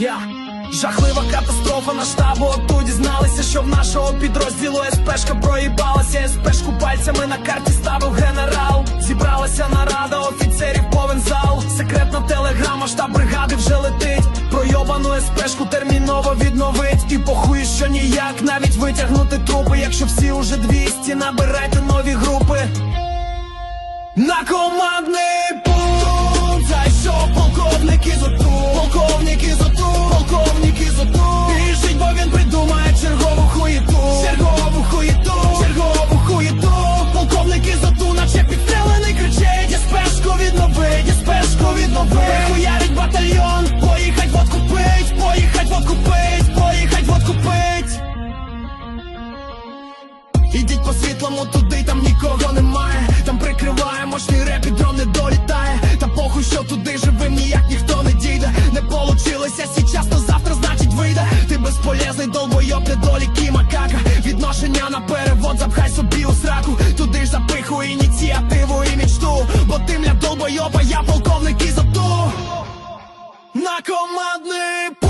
Я. Жахлива катастрофа на штабу Отут дізналися, що в нашого підрозділу СПшка проїбалася. СПшку пальцями на карті ставив генерал. Зібралася нарада офіцерів повен зал. Секретна телеграма, штаб бригади вже летить. Пройобану СПшку терміново відновить. І похуй, що ніяк навіть витягнути трупи Якщо всі уже 200, набирайте нові групи. На командний Ідіть по світлому туди, там нікого немає. Там прикриває мощний реп і дрон не долітає. Та похуй, що туди живим ніяк ніхто не дійде. Не получилося сейчас, то завтра значить вийде. Ти безполезний долбойоб, недолік і макака. Відношення на перевод, запхай собі у сраку. Туди ж запихуй ініціативу і мічту. Бо ти мля долбойоба, я полковник із АТО. На командний